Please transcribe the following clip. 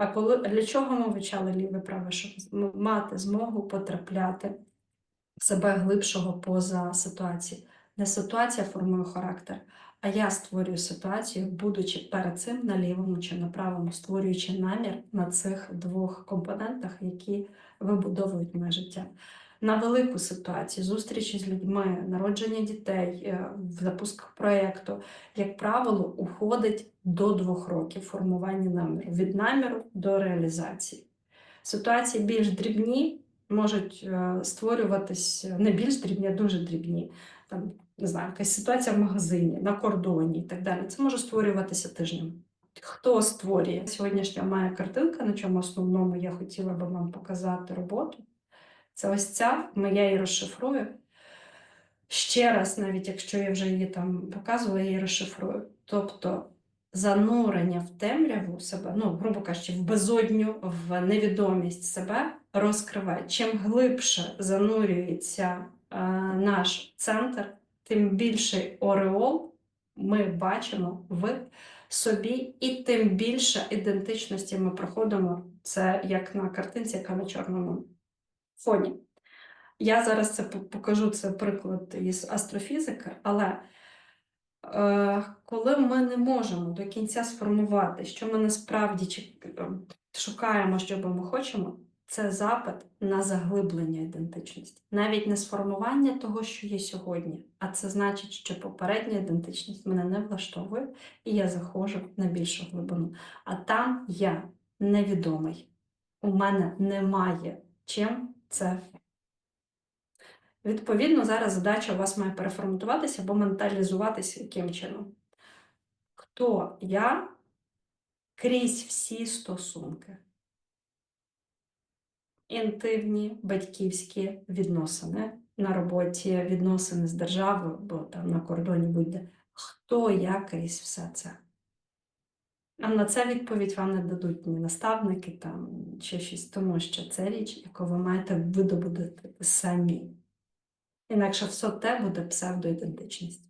А коли для чого ми вивчали ліве право? Щоб мати змогу потрапляти в себе глибшого поза ситуації. Не ситуація формує характер, а я створюю ситуацію, будучи перед цим на лівому чи на правому, створюючи намір на цих двох компонентах, які вибудовують моє життя. На велику ситуацію, зустрічі з людьми, народження дітей, е, запуск проєкту, як правило, уходить до двох років формування наміру, від наміру до реалізації. Ситуації більш дрібні можуть е, створюватись е, не більш дрібні, а дуже дрібні. Там, не знаю, якась ситуація в магазині, на кордоні і так далі. Це може створюватися тижнями. Хто створює? Сьогоднішня моя картинка, на чому основному я хотіла би вам показати роботу. Це ось ця, я її розшифрую. Ще раз, навіть якщо я вже її там показувала, я її розшифрую. Тобто занурення в темряву себе, ну, грубо кажучи, в безодню, в невідомість себе розкриває. Чим глибше занурюється е, наш центр, тим більший ореол ми бачимо в собі, і тим більше ідентичності ми проходимо. Це як на картинці, яка на чорному фоні. Я зараз це покажу це приклад із астрофізики, але е, коли ми не можемо до кінця сформувати, що ми насправді шукаємо, що ми хочемо, це запит на заглиблення ідентичності. Навіть не сформування того, що є сьогодні, а це значить, що попередня ідентичність мене не влаштовує, і я заходжу на більшу глибину. А там я невідомий. У мене немає чим це Відповідно, зараз задача у вас має переформатуватися або менталізуватися яким чином. Хто я крізь всі стосунки? Інтимні, батьківські відносини на роботі, відносини з державою, або там на кордоні будь-де. Хто я крізь все це? А на це відповідь вам не дадуть ні наставники там, чи щось, тому що це річ, яку ви маєте видобудити самі. Інакше все те буде псевдоідентичність.